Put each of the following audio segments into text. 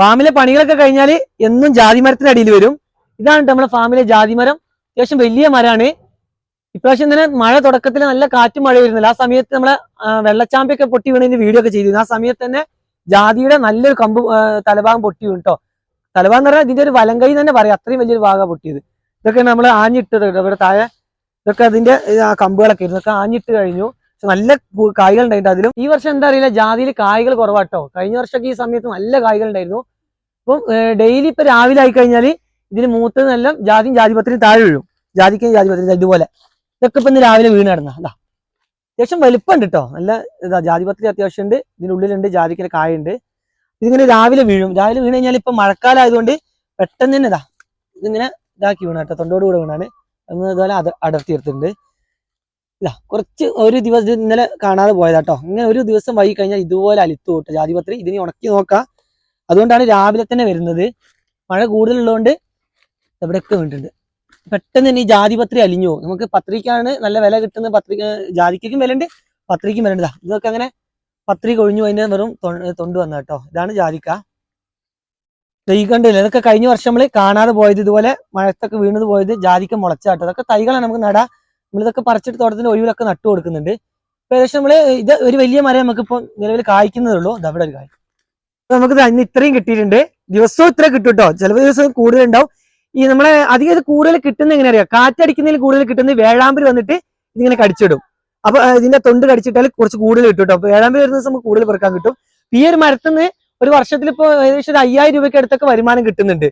ഫാമിലെ പണികളൊക്കെ കഴിഞ്ഞാൽ എന്നും ജാതി മരത്തിന്റെ അടിയിൽ വരും. ഇതാണ് നമ്മുടെ ഫാമിലെ ജാതി മരം അത്യാവശ്യം വലിയ മരമാണ്. ഇപ്രാവശ്യം തന്നെ മഴ തുടക്കത്തിൽ നല്ല കാറ്റും മഴ വരുന്നില്ല ആ സമയത്ത് നമ്മളെ വെള്ളച്ചാമ്പിയൊക്കെ പൊട്ടി വീണതിന്റെ വീഡിയോ ഒക്കെ ചെയ്തിരുന്നു. ആ സമയത്ത് തന്നെ ജാതിയുടെ നല്ലൊരു കമ്പ് തലഭാഗം പൊട്ടി വീണ് കേട്ടോ തലഭാഗം എന്ന് പറഞ്ഞാൽ ഇതിന്റെ ഒരു കൈ തന്നെ പറയാം. അത്രയും വലിയൊരു ഭാഗം പൊട്ടിയത്. ഇതൊക്കെ നമ്മൾ ആഞ്ഞിട്ടത് ഇവിടെ താഴെ ഇതൊക്കെ അതിന്റെ കമ്പുകളൊക്കെ ഇരുന്നു ഇതൊക്കെ ആഞ്ഞിട്ട് കഴിഞ്ഞു. നല്ല കായികൾ കായ്കൾ ഉണ്ടായിട്ട് അതിലും ഈ വർഷം എന്താ അറിയില്ല ജാതിയിൽ കായ്കൾ കുറവാട്ടോ കഴിഞ്ഞ വർഷമൊക്കെ ഈ സമയത്ത് നല്ല കായ്കൾ ഉണ്ടായിരുന്നു. അപ്പം ഡെയിലി ഇപ്പൊ രാവിലെ ആയി കഴിഞ്ഞാൽ ഇതിന് മൂത്തതെല്ലാം ജാതിയും ജാതിപത്രിയും താഴെ വീഴും. ജാതിക്കും ജാതിപത്രി ഇതുപോലെ. ഇതൊക്കെ ഇപ്പൊ ഇന്ന് രാവിലെ വീണ് കിടന്ന. അതാ അത്യാവശ്യം വലിപ്പമുണ്ട് കേട്ടോ നല്ല ഇതാ ജാതിപത്രി അത്യാവശ്യം ഉണ്ട്. ഇതിനുള്ളിലുണ്ട് ജാതിക്കൽ കായുണ്ട്. ഇതിങ്ങനെ രാവിലെ വീഴും. രാവിലെ വീണ് കഴിഞ്ഞാൽ ഇപ്പൊ മഴക്കാലം ആയതുകൊണ്ട് പെട്ടെന്ന് തന്നെ ഇതാ ഇതിങ്ങനെ ഇതാക്കി വീണ കേട്ടോ തൊണ്ടോട് കൂടെ വീണാണ്. അന്ന് ഇതുപോലെ അത് അടർത്തി എടുത്തിട്ടുണ്ട്. ഇതാ കുറച്ച് ഒരു ദിവസം ഇന്നലെ കാണാതെ പോയതാട്ടോ ഇങ്ങനെ ഒരു ദിവസം വൈകി കഴിഞ്ഞാൽ ഇതുപോലെ അലിത്തു കൂട്ടും ജാതിപത്രി. ഇതിനെ ഉണക്കി നോക്കാം. അതുകൊണ്ടാണ് രാവിലെ തന്നെ വരുന്നത്. മഴ കൂടുതലുള്ളതുകൊണ്ട് എവിടെയൊക്കെ വീണിട്ടുണ്ട് പെട്ടെന്ന് തന്നെ ഈ ജാതിപത്രി അലിഞ്ഞു പോകും നമുക്ക് പത്രിക്കാണ് നല്ല വില കിട്ടുന്ന പത്രിക ജാതിക്കും വില ഉണ്ട് പത്രിക്കും വില ഉണ്ടാ ദാ ഇതൊക്കെ അങ്ങനെ പത്രിക ഒഴിഞ്ഞു അതിന്റെ വെറും തൊണ്ട് വന്ന കേട്ടോ. ഇതാണ് ജാതിക്ക. തൈ കണ്ടില്ല ഇതൊക്കെ കഴിഞ്ഞ വർഷം നമ്മൾ കാണാതെ പോയത് ഇതുപോലെ മഴത്തൊക്കെ വീണത് പോയത് ജാതിക്ക മുളച്ചാട്ടോ അതൊക്കെ തൈകളാണ് നമുക്ക് നടാ. നമ്മളിതൊക്കെ പറിച്ചിട്ട് തോട്ടത്തിന്റെ ഒഴിവിലൊക്കെ നട്ടു കൊടുക്കുന്നുണ്ട്. ഏകദേശം നമ്മൾ ഇത് ഒരു വലിയ മരം നമുക്കിപ്പോൾ നിലവിൽ കായ്ക്കുന്നതേ ഉള്ളൂ. ഇതവിടെ ഒരു കായ്. നമുക്ക് ഇന്ന് ഇത്രയും കിട്ടിയിട്ടുണ്ട്. ദിവസവും ഇത്ര കിട്ടും കേട്ടോ ചില ദിവസം കൂടുതൽ ഉണ്ടാവും ഈ നമ്മളെ അധികം കൂടുതൽ കിട്ടുന്ന എങ്ങനെ അറിയാം? കാറ്റടിക്കുന്നതിൽ കൂടുതൽ കിട്ടുന്നത് വേഴാമ്പിൽ വന്നിട്ട് ഇതിങ്ങനെ കടിച്ചിടും. അപ്പൊ ഇതിന്റെ തൊണ്ട് കടിച്ചിട്ടാൽ കുറച്ച് കൂടുതൽ കിട്ടും കേട്ടോ. വേഴാമ്പിൽ വരുന്ന ദിവസം നമുക്ക് കൂടുതൽ പെറുക്കാൻ കിട്ടും. ഈ ഒരു മരത്തിന് ഒരു വർഷത്തിൽ ഇപ്പൊ ഏകദേശം ഒരു അയ്യായിരം രൂപയ്ക്ക് അടുത്തൊക്കെ വരുമാനം കിട്ടുന്നുണ്ട്.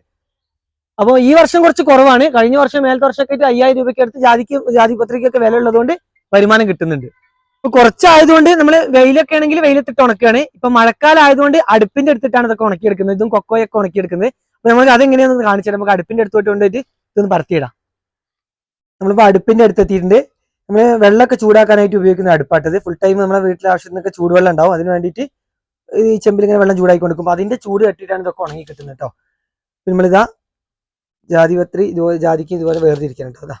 അപ്പോൾ ഈ വർഷം കുറച്ച് കുറവാണ്. കഴിഞ്ഞ വർഷം മേലത്തെ വർഷമൊക്കെ ആയിട്ട് അയ്യായിരം രൂപയ്ക്ക് അടുത്ത് ജാതിക്ക് ജാതിപത്രിക്കൊക്കെ വില ഉള്ളതുകൊണ്ട് വരുമാനം കിട്ടുന്നുണ്ട്. ഇപ്പൊ കുറച്ചായതുകൊണ്ട് നമ്മൾ വെയിലൊക്കെ ആണെങ്കിൽ വെയിലത്തിട്ട് ഉണക്കുകയാണ്. ഇപ്പൊ മഴക്കാലം ആയതുകൊണ്ട് അടുപ്പിന്റെ അടുത്തിട്ടാണ് ഇതൊക്കെ ഉണക്കിയെടുക്കുന്നത്. ഇതും കൊക്കോയൊക്കെ ഉണക്കിയെടുക്കുന്നത്. അപ്പൊ നമുക്ക് അതെങ്ങനെയാണെന്ന് കാണിച്ചാൽ നമുക്ക് അടുപ്പിന്റെ അടുത്തോട്ട് കൊണ്ടുപോയിട്ട് ഇതൊന്ന് പരത്തിയിടാം. നമ്മളിപ്പോ അടുപ്പിന്റെ അടുത്ത് എത്തിയിട്ടുണ്ട്. നമ്മൾ വെള്ളമൊക്കെ ചൂടാക്കാനായിട്ട് ഉപയോഗിക്കുന്ന അടുപ്പാട്ടത്. ഫുൾ ടൈം നമ്മുടെ വീട്ടിലെ ആവശ്യത്തിനൊക്കെ ചൂടുവെള്ളം ഉണ്ടാവും. അതിന് വേണ്ടിയിട്ട് ഈ ചെമ്പിൽ ഇങ്ങനെ വെള്ളം ചൂടാക്കി കൊടുക്കുമ്പോൾ അതിന്റെ ചൂട് തട്ടിയിട്ടാണ് ഇതൊക്കെ ഉണങ്ങി കിട്ടുന്നത് കേട്ടോ. പിന്നെ നമ്മളിതാ ജാതിപത്രി ഇതുപോലെ ജാതിക്ക് ഇതുപോലെ വേർതിരിക്കണം കേട്ടോ. അതാ.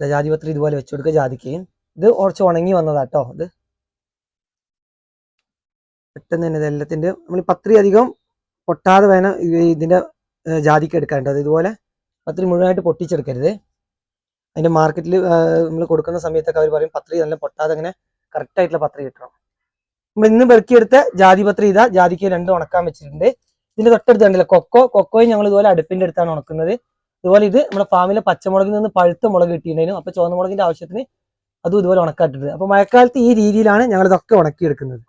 ജാതിപത്രി ഇതുപോലെ വെച്ചു കൊടുക്കുക ജാതിക്കയും ഇത് കുറച്ച് ഉണങ്ങി വന്നതാ കേട്ടോ ഇത്. പെട്ടെന്ന് തന്നെ ഇത് എല്ലാത്തിന്റെ നമ്മൾ പത്രി അധികം പൊട്ടാതെ വേണം ഇതിന്റെ ജാതിക്ക എടുക്കാനുണ്ട് അത് ഇതുപോലെ പത്രി മുഴുവനായിട്ട് പൊട്ടിച്ചെടുക്കരുത്. അതിന്റെ മാർക്കറ്റിൽ നമ്മൾ കൊടുക്കുന്ന സമയത്തൊക്കെ അവർ പറയും പത്രി നല്ല പൊട്ടാതെ അങ്ങനെ കറക്റ്റ് ആയിട്ടുള്ള പത്രി കിട്ടണം. നമ്മൾ ഇന്ന് പെറുക്കിയെടുത്ത ജാതി പത്രി ഇതാ ജാതിക്ക് രണ്ടും ഉണക്കാൻ വെച്ചിട്ടുണ്ട്. ഇതിന്റെ തൊട്ടടുത്ത് കണ്ടില്ല കൊക്കോ കൊക്കോയും ഞങ്ങൾ ഇതുപോലെ അടുപ്പിന്റെ അടുത്താണ് ഉണക്കുന്നത്. അതുപോലെ ഇത് നമ്മുടെ ഫാമിലെ പച്ചമുളകിൽ നിന്ന് പഴുത്ത മുളക് കിട്ടിയിട്ടുണ്ടായിരുന്നു. അപ്പൊ ചുവന്ന മുളകിന്റെ ആവശ്യത്തിന് അതും ഇതുപോലെ ഉണക്കാട്ടിട്ടുണ്ട് അപ്പൊ മഴക്കാലത്ത് ഈ രീതിയിലാണ് ഞങ്ങൾ ഇതൊക്കെ ഉണക്കിയെടുക്കുന്നത്.